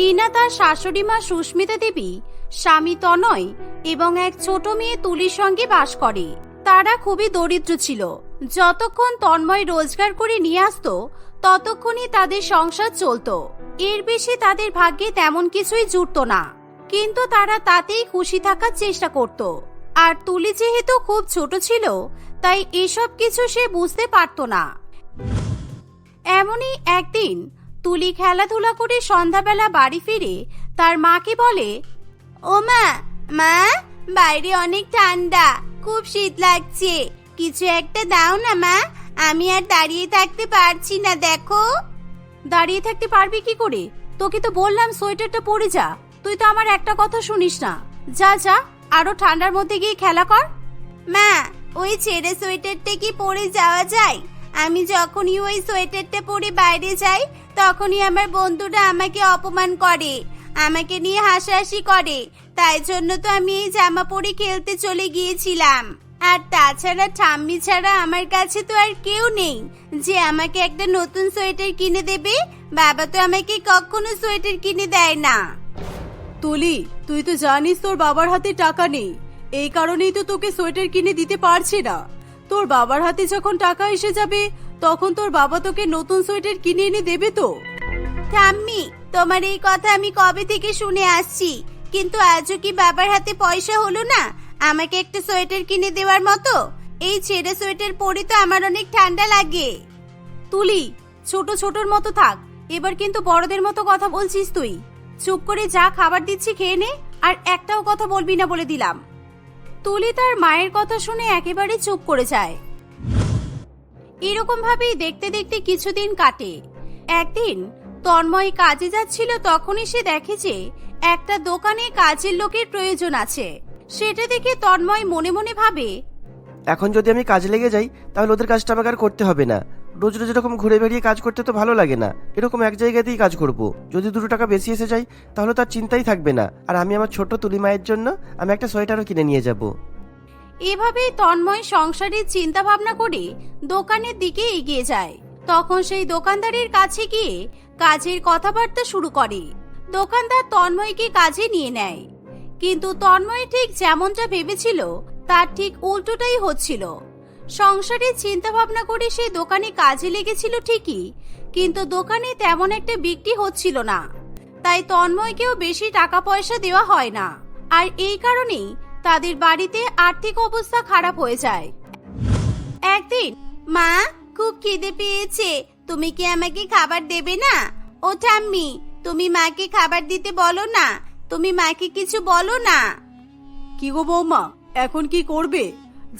টিনা তার শাশুড়ি মা সুস্মিতা দেবী, স্বামী তনয় এবং এক ছোট মেয়ে তুলির সঙ্গে বাস করে। তারা খুবই দরিদ্র ছিল। যতক্ষণ তন্ময় রোজগার করে নিয়ে আসতো, ততক্ষণই তাদের সংসার চলতো। এর বেশি তাদের ভাগ্যে তেমন কিছুই জুটতো না। কিন্তু তারা তাতেই খুশি থাকার চেষ্টা করত। আর তুলি যেহেতু খুব ছোট ছিল, তাই এসব কিছু সে বুঝতে পারতো না। এমনই একদিন তুলি খেলাধুলা করে সন্ধ্যাবেলা বাড়ি ফিরে তার মাকে বলে, ও মা মা, বাইরে অনেক ঠান্ডা, খুব শীত লাগছে। কিছু একটা দাও না, মা। আমি আর দাঁড়িয়ে থাকতে পারছি না, দেখো। দাঁড়িয়ে থাকতে পারবি কি করে? তোকে তো বললাম সোয়েটারটা পরে যা। তুই তো আমার একটা কথা শুনিস না। যা যা, আরও ঠান্ডার মধ্যে গিয়ে খেলা কর। মা, ওই ছেড়ে সোয়েটারটা কি পরে যাওয়া যায়? আমি যখনই ওই সোয়েটারটা পরে বাইরে যাই, তখনই আমার বন্ধুরা আমাকে অপমান করে, আমাকে নিয়ে হাসাহাসি করে। তাই জন্য তো আমি এই জামা পরে খেলতে চলে গিয়েছিলাম। আর তাছাড়া ঠাম্মি ছাড়া আমার কাছে তো আর কেউ নেই। যে আমাকে একটা নতুন সোয়েটার কিনে দেবে, বাবা তো আমাকে কখনো সোয়েটার কিনে দেয় না। তুলি, তুই তো জানিস তোর বাবার হাতে টাকা নেই। এই কারণেই তো তোকে সোয়েটার কিনে দিতে পারছি না। তোর বাবার হাতে যখন টাকা এসে যাবে তখন তোর বাবা তোকে নতুন সোয়েটার কিনে এনে দেবে তো। ঠাম্মি তোমার এই কথা আমি কবে থেকে শুনে আসছি? কিন্তু আজও কি বাবার হাতে পয়সা হলো না? আমাকে একটা সোয়েটার কিনে দেওয়ার মতো? এই ছেঁড়া সোয়েটার পরে তো আমার অনেক ঠান্ডা লাগে। তুলি ছোট ছোটর মতো থাক। এবার কিন্তু বড়দের মতো কথা বলছিস তুই। চুপ করে যা খাবার দিচ্ছি খেয়ে নে আর একটাও কথা বলবি না বলে দিলাম। তুলি তার মায়ের কথা শুনে একেবারে চুপ করে যায়। এরকম ভাবেই দেখতে দেখতে কিছুদিন কাটে। একদিন তন্ময় কাজে যাচ্ছিল তখনই সে দেখে যে একটা দোকানে কাজের লোকের প্রয়োজন আছে। সেটা দেখে তন্ময় মনে মনে ভাবে, এখন যদি আমি কাজে লেগে যাই, তাহলে ওদের কাজটা আমাকে আর করতে হবে না। রোজ রোজ এরকম ঘুরে বেরিয়ে কাজ করতে তো ভালো লাগে না। এরকম এক জায়গাতেই কাজ করব। যদি দুটো টাকা বেশি এসে যায়, তাহলে তার চিন্তাই থাকবে না। আর আমি আমার ছোট তুলি মায়ের জন্য আমি একটা সোয়েটারও কিনে নিয়ে যাব। এভাবেই তন্ময় সংসারের চিন্তা ভাবনা করে দোকানের দিকে এগিয়ে যায়। তখন সেই দোকানদারের কাছে গিয়ে কাজের কথাবার্তা শুরু করে। দোকানদার তন্ময়কে কাজে নিয়ে নেয়। কিন্তু তন্ময় ঠিক যেমনটা ভেবেছিল, তার ঠিক উল্টোটাই হচ্ছিল। সংসারের চিন্তা ভাবনা করে সে দোকানে কাজে লেগেছিল ঠিকই, কিন্তু দোকানে তেমন একটা বিক্রি হচ্ছিল না। তাই তন্ময়কেও বেশি টাকা পয়সা দেওয়া হয় না। আর এই কারণেই তাদের বাড়িতে আর্থিক অবস্থা খারাপ হয়ে যায়। একদিন, মা, খুব খিদে পেয়েছে। তুমি কি আমাকে খাবার দেবে না? ও ঠাম্মি, তুমি মাকে খাবার দিতে বলো না। তুমি মাকে কিছু বলো না। কি গো বৌমা, এখন কি করবে?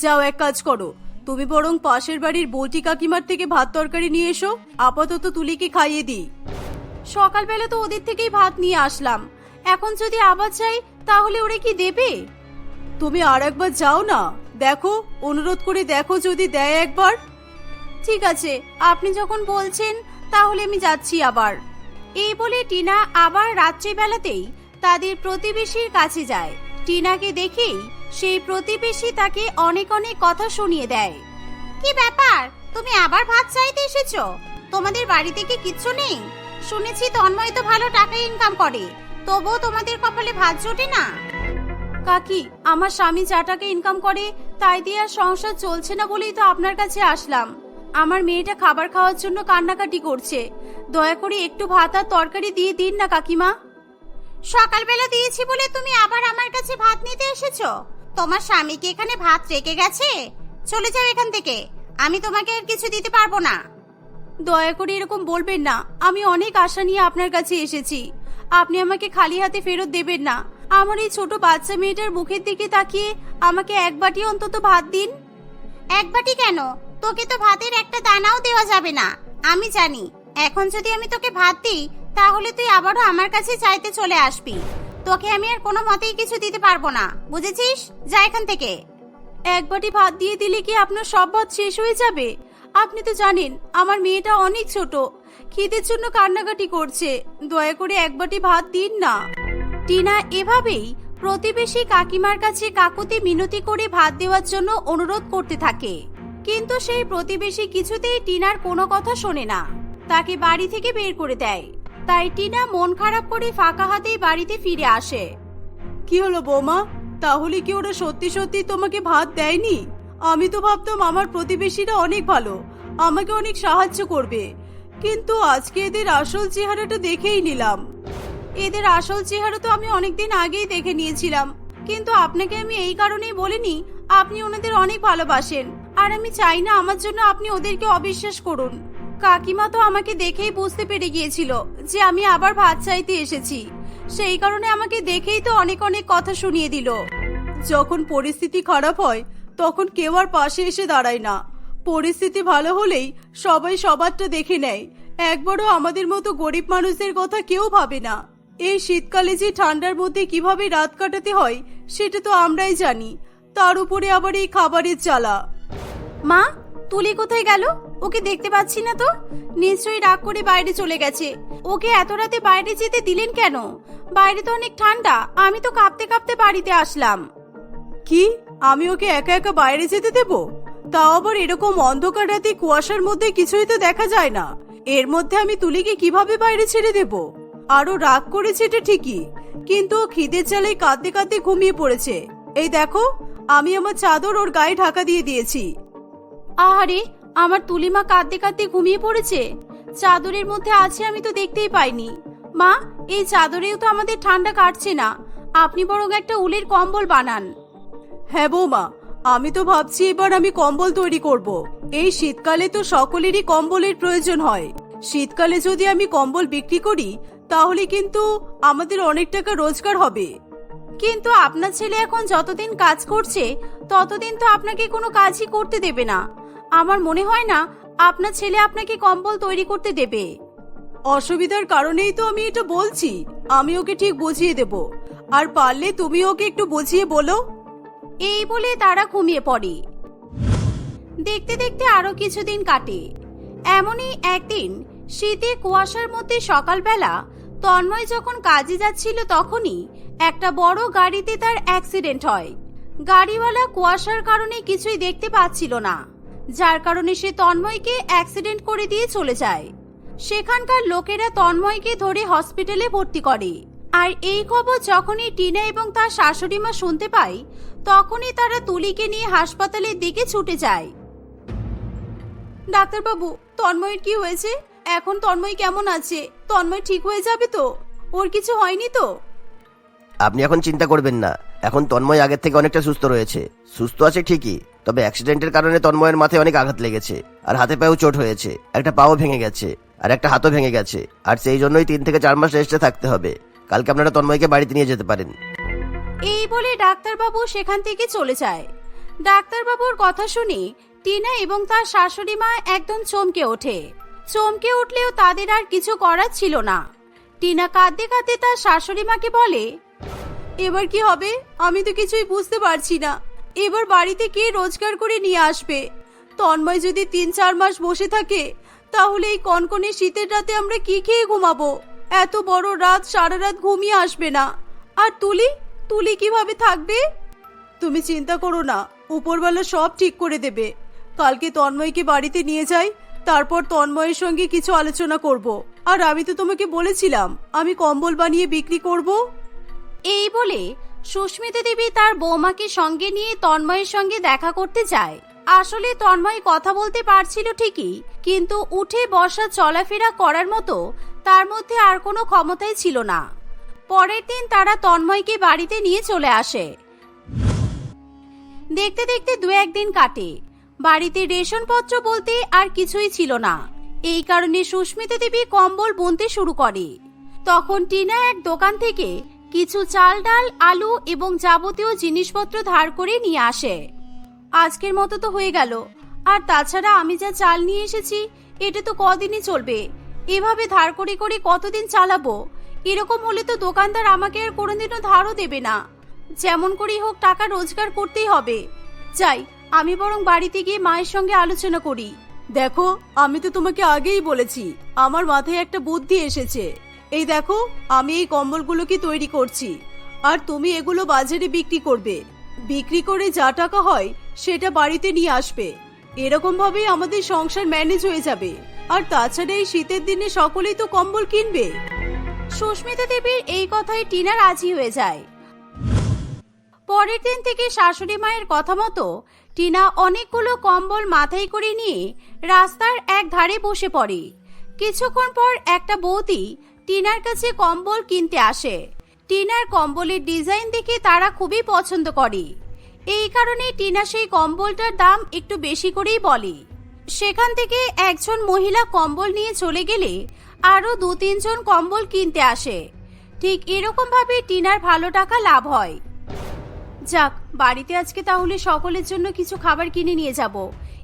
যাও এক কাজ করো। তুমি বরং পাশের বাড়ির বৌটি কাকিমার থেকে ভাত তরকারি নিয়ে এসো। আপাতত তুলিকে খাইয়ে দিই। সকালবেলা তো ওদের থেকেই ভাত নিয়ে আসলাম। এখন যদি আবার চাই, তাহলে ওরা কি দেবে? তুমি আর একবার যাও না। দেখো, অনুরোধ করে দেখো যদি দেয় একবার। ঠিক আছে, আপনি যখন বলছেন, তাহলে আমি যাচ্ছি আবার। এই বলে টিনা আবার রাত্রিবেলাতেই তাদের প্রতিবেশীর কাছে যায়। টিনাকে দেখেই সেই প্রতিবেশী তাকে অনেক অনেক কথা শুনিয়ে দেয়। কি ব্যাপার? তুমি আবার ভাত চাইতে এসেছ? তোমাদের বাড়িতে কি কিচ্ছু নেই? শুনেছি তন্ময় তো ভালো টাকা ইনকাম করে। তবুও তোমাদের কপালে ভাত জোটে না? কাকি, আমার স্বামী যা টাকা ইনকাম করে, তাই দিয়ে আর সংসার চলছে না বলেই তো আপনার কাছে আসলাম। আমার মেয়েটা খাবার খাওয়ার জন্য কান্নাকাটি করছে। দয়া করে একটু ভাত আর তরকারি দিয়ে দিন না, কাকিমা। সকালবেলা দিয়েছি বলে তুমি আবার আমার কাছে ভাত নিতে এসেছ? তোমার স্বামী কি এখানে ভাত রেখে গেছে? চলে যাও এখান থেকে। আমি তোমাকে আর কিছু দিতে পারব না। দয়া করে এরকম বলবেন না। আমি অনেক আশা নিয়ে আপনার কাছে এসেছি। আপনি আমাকে খালি হাতে ফেরত দেবেন না। আমার এই ছোট বাচ্চা মেয়েটার মুখের দিকে তাকিয়ে আমাকে এক বাটি অন্তত ভাত দিন। এক বাটি কেন? তোকে তো ভাতের একটা দানাও দেওয়া যাবে না। আমি জানি। এখন যদি আমি তোকে ভাত দিই তাহলে তুই আবারও আমার কাছে চাইতে চলে আসবি। তোকে আমি আর কোনো মতেই কিছু দিতে পারব না, বুঝেছিস? যা এখান থেকে। এক বাটি ভাত দিয়ে দিলে কি আপনার সব ভাত শেষ হয়ে যাবে? আপনি তো জানেন, আমার মেয়েটা অনেক ছোট। খিদের জন্য কান্নাকাটি করছে। দয়া করে এক বাটি ভাত দিন না। টিনা, এভাবেই প্রতিবেশী কাকিমার কাছে কাকুতি মিনতি করে ভাত দেওয়ার জন্য অনুরোধ করতে থাকে। কিন্তু সেই প্রতিবেশী কিছুতেই টিনার কোনো কথা শোনে না। তাকে বাড়ি থেকে বের করে দেয়। তাই টিনা মন খারাপ করে ফাঁকা হাতেই বাড়িতে ফিরে আসে। কি হলো বৌমা? তাহলে কি ওরা সত্যি সত্যি তোমাকে ভাত দেয়নি? আমি তো ভাবতাম আমার প্রতিবেশীরা অনেক ভালো, আমাকে অনেক সাহায্য করবে। কিন্তু আজকে এদের আসল চেহারাটা দেখেই নিলাম। এদের আসল চেহারা তো আমি অনেকদিন আগেই দেখে নিয়েছিলাম। কিন্তু আপনাকে আমি এই কারণেই বলিনি, আপনি ওনাদের অনেক ভালোবাসেন। আর আমি চাই না আমার জন্য আপনি ওদেরকে অবিশ্বাস করুন। কাকিমা তো আমাকে দেখেই বুঝতে পেরে গিয়েছিল যে আমি আবার ভাত চাইতে এসেছি। সেই কারণে আমাকে দেখেই তো অনেক অনেক কথা শুনিয়ে দিল। যখন পরিস্থিতি খারাপ হয়, তখন কেউ আর পাশে এসে দাঁড়ায় না। পরিস্থিতি ভালো হলেই সবাই সবারটা দেখে নেয়। একবারও আমাদের মতো গরিব মানুষদের কথা কেউ ভাবে না। এই শীতকালে যে ঠান্ডার মধ্যে কীভাবে রাত কাটাতে হয়, সেটা তো আমরাই জানি। তার উপরে আবার এই খাবারের চালা মা, তুলি কোথায় গেল? ওকে দেখতে পাচ্ছি না তো? নিশ্চয়ই রাগ করে বাইরে চলে গেছে। ওকে এত রাতে বাইরে যেতে দিলেন কেন? বাইরে তো অনেক ঠান্ডা আমি তো কাঁপতে কাঁপতে বাড়িতে আসলাম। কি? আমি ওকে একা একা বাইরে যেতে দেব? তাও আবার এরকম অন্ধকার রাতে কুয়াশার মধ্যে কিছুই তো দেখা যায় না। এর মধ্যে আমি তুলিকে কীভাবে বাইরে ছেড়ে দেব? আরও রাগ করেছে এটা ঠিকই কিন্তু ও খিদের চালে কাঁদতে কাঁদতে ঘুমিয়ে পড়েছে। এই দেখো আমি আমার চাদর ওর গায়ে ঢাকা দিয়ে দিয়েছি। আহারে আমার তুলিমা কাঁদতে কাঁদতে ঘুমিয়ে পড়েছে। চাদরের মধ্যে আছে আমি তো দেখতেই পাইনি। মা এই চাদরেও তো আমাদের ঠান্ডা কাটছে না। আপনি বরং একটা উলের কম্বল বানান। হ্যাঁ বৌমা আমি তো ভাবছি এবার আমি কম্বল তৈরি করব। এই শীতকালে তো সকলেরই কম্বলের প্রয়োজন হয়। শীতকালে যদি আমি কম্বল বিক্রি করি তাহলে কিন্তু আমাদের অনেক টাকা রোজগার হবে। কিন্তু আপনার ছেলে এখন যতদিন কাজ করছে ততদিন তো আপনাকে কোনো কাজই করতে দেবে না। আমার মনে হয় না আপনার ছেলে আপনাকে কম্বল তৈরি করতে দেবে। অসুবিধার কারণেই তো আমি এটা বলছি। আমি ওকে ঠিক বুঝিয়ে দেব। আর পারলে তুমি ওকে একটু বুঝিয়ে বলো। এই বলে তারা ঘুমিয়ে পড়ে। দেখতে দেখতে আরও কিছুদিন কাটে। এমনই একদিন শীতে কুয়াশার মধ্যে সকালবেলা তন্ময় যখন কাজে যাচ্ছিল তখনই একটা বড় গাড়িতে তার অ্যাক্সিডেন্ট হয়। গাড়িওয়ালা কুয়াশার কারণে কিছুই দেখতে পাচ্ছিল না। যার কারণে সে তন্ময়কে অ্যাক্সিডেন্ট করে দিয়ে চলে যায়। সেখানকার লোকেরা তন্ময়কে ধরে হসপিটালে ভর্তি করে। আর এই খবর যখনই টিনা এবং তার শাশুড়ি মা শুনতে পায়, তখনই তারা তুলিকে নিয়ে হাসপাতালের দিকে ছুটে যায়। ডাক্তারবাবু, তন্ময়ের কি হয়েছে? এখন তন্ময় কেমন আছে? তন্ময় ঠিক হয়ে যাবে তো? ওর কিছু হয়নি তো? আপনি এখন চিন্তা করবেন না। এখন তন্ময় আগের থেকে অনেকটা সুস্থ রয়েছে। সুস্থ আছে ঠিকই। তবে অ্যাক্সিডেন্টের কারণে তন্ময়ের মাথায় অনেক আঘাত লেগেছে, আর হাতে পায়েও চোট হয়েছে, একটা পাও ভেঙে গেছে, আর একটা হাতও ভেঙে গেছে, আর সেই জন্যই তিন থেকে চার মাস রেস্টে থাকতে হবে। কালকে আপনারা তন্ময়কে বাড়িতে নিয়ে যেতে পারেন। এই বলে ডাক্তারবাবু সেখান থেকে চলে যায়। ডাক্তারবাবুর কথা শুনে টিনা এবং তার শাশুড়ি মা একদম চমকে ওঠে। চমকে উঠলেও তাদের আর কিছু করার ছিল না। টিনা কাঁদতে কাঁদতে তার শাশুড়ি মাকে বলে, এবার কি হবে? আমি তো কিছুই বুঝতে পারছি না। এবার বাড়িতে কে রোজগার করে নিয়ে আসবে? তন্ময় যদি তিন, চার মাস বসে থাকে, তাহলে এই কনকনে শীতের রাতে আমরা কি খেয়ে ঘুমাবো? এত বড় রাত, সারা রাত ঘুমিয়ে আসবে না। আর তুলি? তুলি কীভাবে থাকবে? তুমি চিন্তা করো না উপরবেলা সব ঠিক করে দেবে। কালকে তন্ময়কে বাড়িতে নিয়ে যাই, তারপর তন্ময়ের সঙ্গে কিছু আলোচনা করব। আর আমি তো তোমাকে বলেছিলাম, আমি কম্বল বানিয়ে বিক্রি করব। এই বলে সুস্মিতা দেবী তার বৌমাকে সঙ্গে নিয়ে তন্ময়ের সঙ্গে দেখা করতে যায়। আসলে তন্ময় কথা বলতে পারছিল ঠিকই, কিন্তু উঠে বসা চলাফেরা করার মতো তার মধ্যে আর কোনো ক্ষমতাই ছিল না। পরের দিন তারা তন্ময়কে বাড়িতে নিয়ে চলে আসে। দেখতে দেখতে দু একদিন কাটে। বাড়িতে রেশনপত্র বলতে আর কিছুই ছিল না। এই কারণে সুস্মিতা দেবী কম্বল বুনতে শুরু করে। তখন টিনা এক দোকান থেকে কিছু চাল ডাল, আলু এবং যাবতীয় জিনিসপত্র ধার করে নিয়ে আসে। আজকের মতো তো হয়ে গেল। আর তাছাড়া আমি যা চাল নিয়ে এসেছি, এটা তো কদিনই চলবে। এভাবে ধার করে করে কতদিন চালাবো? এরকম হলে তো দোকানদার আমাকে আর কোনোদিনও ধারও দেবে না। যেমন করেই হোক টাকা রোজগার করতেই হবে। যাই, আমি বরং বাড়িতে গিয়ে মায়ের সঙ্গে আলোচনা করি। দেখো, আমি তো তোমাকে আগেই বলেছি, আমার মাথায় একটা বুদ্ধি এসেছে। এই দেখো, আমি এই কম্বলগুলোকে তৈরি করছি? আর তুমি এগুলো বাজারে বিক্রি করবে। বিক্রি করে যা টাকা হয়, সেটা বাড়িতে নিয়ে আসবে। এরকম ভাবেই আমাদের সংসার ম্যানেজ হয়ে যাবে। আর তাছাড়া এই শীতের দিনে সকলেই তো কম্বল কিনবে। সুস্মিতা দেবীর এই কথায় টিনা রাজি হয়ে যায়। পরের দিন থেকে শাশুড়ি মায়ের কথা মতো টিনা অনেকগুলো কম্বল মাথায় করে নিয়ে রাস্তার এক ধারে বসে পড়ে। কিছুক্ষণ পর একটা বৌদি টিনার কাছে কম্বল কিনতে আসে। টিনার কম্বলের ডিজাইন দেখে তারা খুবই পছন্দ করে। এই কারণে টিনা সেই কম্বলটার দাম একটু বেশি করেই বলে। সেখান থেকে একজন মহিলা কম্বল নিয়ে চলে গেলে আরও দু তিনজন কম্বল কিনতে আসে। ঠিক এরকম ভাবে টিনার ভালো টাকা লাভ হয়। যাক, বাড়িতে আজকে তাহলে সকলের জন্য কিছু খাবার কিনে নিয়ে যাব।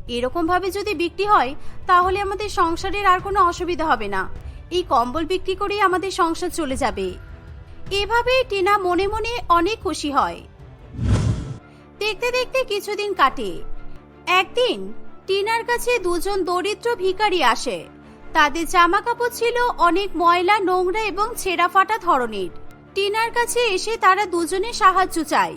এরকম ভাবে যদি বিক্রি হয়, তাহলে আমাদের সংসারের আর কোনো অসুবিধা হবে না। এই কম্বল বিক্রি করেই আমাদের সংসার চলে যাবে। এভাবেই টিনা মনে মনে অনেক খুশি হয়। দেখতে দেখতে কিছুদিন কাটে। একদিন টিনার কাছে দুজন দরিদ্র ভিখারি আসে। তাদের জামা কাপড় ছিল অনেক ময়লা, নোংরা এবং ছেঁড়া ফাটা ধরনের। টিনার কাছে এসে তারা দুজনে সাহায্য চায়।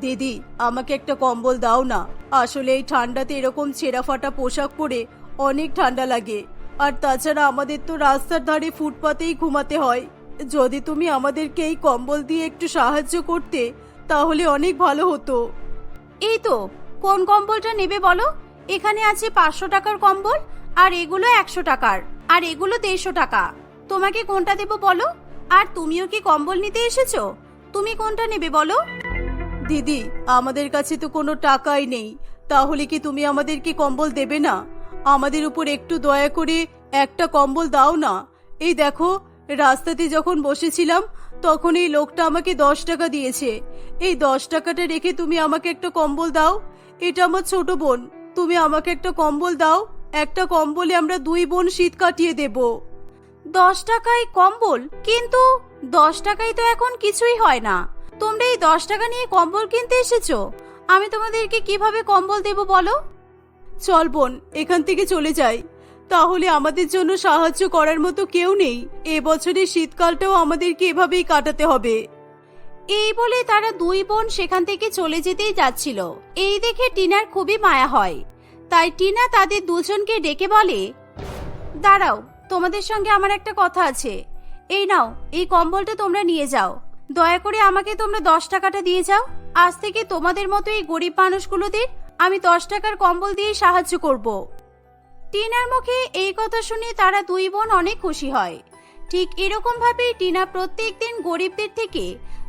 দিদি, আমাকে একটা কম্বল দাও না। আসলে এই ঠান্ডাতে এরকম ছেঁড়া ফাটা পোশাক পরে অনেক ঠান্ডা লাগে। আর তাছাড়া আমাদের তো রাস্তার ধারে ফুটপাতেই ঘুমাতে হয়। যদি তুমি আমাদেরকে এই কম্বল দিয়ে একটু সাহায্য করতে তাহলে অনেক ভালো হতো। এই তো কোন কম্বলটা নেবে বলো? এখানে আছে পাঁচশো টাকার কম্বল আর এগুলো একশো টাকার আর এগুলো দেড়শো টাকা। তোমাকে কোনটা দেবো বলো? আর তুমিও কি কম্বল নিতে এসেছ? তুমি কোনটা নেবে বলো? দিদি আমাদের কাছে তো কোনো টাকাই নেই। তাহলে কি তুমি আমাদেরকে কম্বল দেবে না? আমাদের উপর একটু দয়া করে একটা কম্বল দাও না। এই দেখো, রাস্তাতে যখন বসেছিলাম, তখন এই লোকটা আমাকে দশ টাকা দিয়েছে। এই দশ টাকাটা রেখে তুমি আমাকে একটা কম্বল দাও। এটা আমার ছোট বোন, তুমি আমাকে একটা কম্বল দাও। একটা কম্বলে আমরা দুই বোন শীত কাটিয়ে দেবো। দশ টাকায় কম্বল? কিন্তু দশ টাকায় তো এখন কিছুই হয় না। তোমরা এই দশ টাকা নিয়ে কম্বল কিনতে এসেছ? আমি তোমাদেরকে কীভাবে কম্বল দেবো বলো? চল বোন, এখান থেকে চলে যাই। তাহলে আমাদের জন্য সাহায্য করার মতো কেউ নেই। এবছরের শীতকালটাও আমাদেরকে এভাবেই কাটাতে হবে। এই বলে তারা দুই বোন সেখান থেকে চলে যেতেই যাচ্ছিল। এই দেখে টিনার খুবই মায়া হয়। তাই টিনা তাদের দুজনকে ডেকে বলে, দাঁড়াও, তোমাদের সঙ্গে আমার একটা কথা আছে। এই নাও, এই কম্বলটা তোমরা নিয়ে যাও। দয়া করে আমাকে তোমরা দশ টাকাটা দিয়ে যাও। আজ থেকে তোমাদের মতো এই গরিব মানুষগুলোদের আমি দশ টাকার কম্বল দিয়ে সাহায্য করব। টিনার মুখে এই কথা শুনে তারা দুই বোন অনেক খুশি হয়। ঠিক এরকম ভাবেই টিনা প্রত্যেকদিন গরিবদের থেকে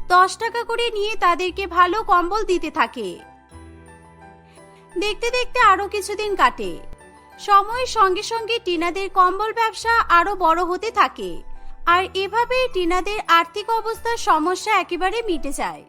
দশ টাকা করে নিয়ে তাদেরকে ভালো কম্বল দিতে থাকে। দেখতে দেখতে আরও কিছুদিন কাটে। সময়ের সঙ্গে সঙ্গে টিনাদের কম্বল ব্যবসা আরও বড় হতে থাকে। আর এভাবেই টিনাদের আর্থিক অবস্থার সমস্যা একেবারে মিটে যায়।